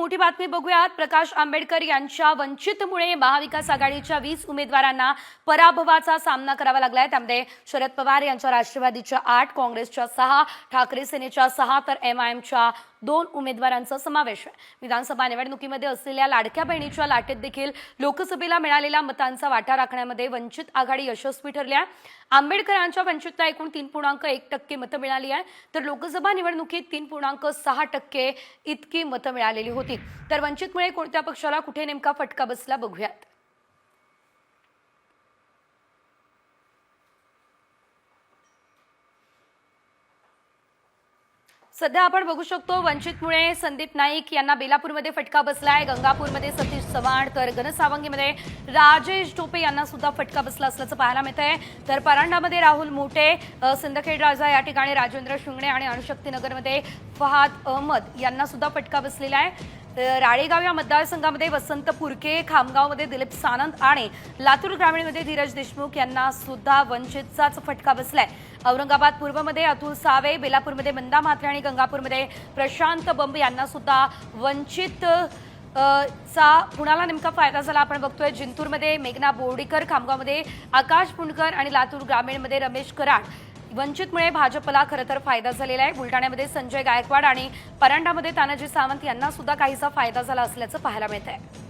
मोठी बातमी बघूयात. प्रकाश आंबेडकर यांच्या वंचितमुळे महाविकास आघाडीच्या वीस उमेदवारांना पराभवाचा सामना करावा लागलाय. त्यामध्ये शरद पवार यांच्या राष्ट्रवादीच्या आठ काँग्रेसच्या सहा ठाकरे सेनेच्या सहा तर एम आय एमच्या दोन उमेदवारांचा समावेश आहे. विधानसभा निवडणुकीमध्ये असलेल्या लाडक्या बहिणीच्या लाटेत देखील लोकसभेला मिळालेल्या मतांचा वाटा राखण्यामध्ये वंचित आघाडी यशस्वी ठरली आहे. आंबेडकरांच्या वंचितला एकूण तीन पूर्णांक एक टक्के मतं मिळाली आहे. तर लोकसभा निवडणुकीत तीन पूर्णांक सहा टक्के इतकी मतं मिळालेली होती. तर वंचितमुळे कोणत्या पक्षाला कुठे नेमका फटका बसला बघूयात. सध्या आपण बघू शकतो वंचितमुळे संदीप नाईक यांना बेलापूरमध्ये फटका बसलाय गंगापूरमध्ये सतीश चव्हाण तर घनसावंगीमध्ये राजेश टोपे यांना सुद्धा फटका बसला असल्याचं पाहायला मिळत आहे तर परांडामध्ये राहुल मोठे सिंदखेड राजा या ठिकाणी राजेंद्र शिंगणे आणि अणुशक्तीनगरमध्ये फहाद अहमद यांना सुद्धा फटका बसलेला आहे. राळेगाव या मतदारसंघामध्ये वसंत पुरके खामगावमध्ये दिलीप सानंद आणि लातूर ग्रामीणमध्ये धीरज देशमुख यांना सुद्धा वंचितचाच फटका बसलाय. औरंगाबाद पूर्वमध्ये अतुल सावे बेलापूरमध्ये मंदा म्हात्रे आणि गंगापूरमध्ये प्रशांत बंब यांना सुद्धा वंचित चा कुणाला नेमका फायदा झाला? आपण बघतोय जिंतूरमध्ये मेघना बोर्डीकर खामगावमध्ये आकाश पुणकर आणि लातूर ग्रामीणमध्ये रमेश कराड. वंचितमुळे भाजपला खरं तर फायदा झालेला आहे. बुलढाण्यामध्ये संजय गायकवाड आणि परांडामध्ये तानाजी सावंत यांना सुद्धा काहीसा फायदा झाला असल्याचं पाहायला मिळत आहे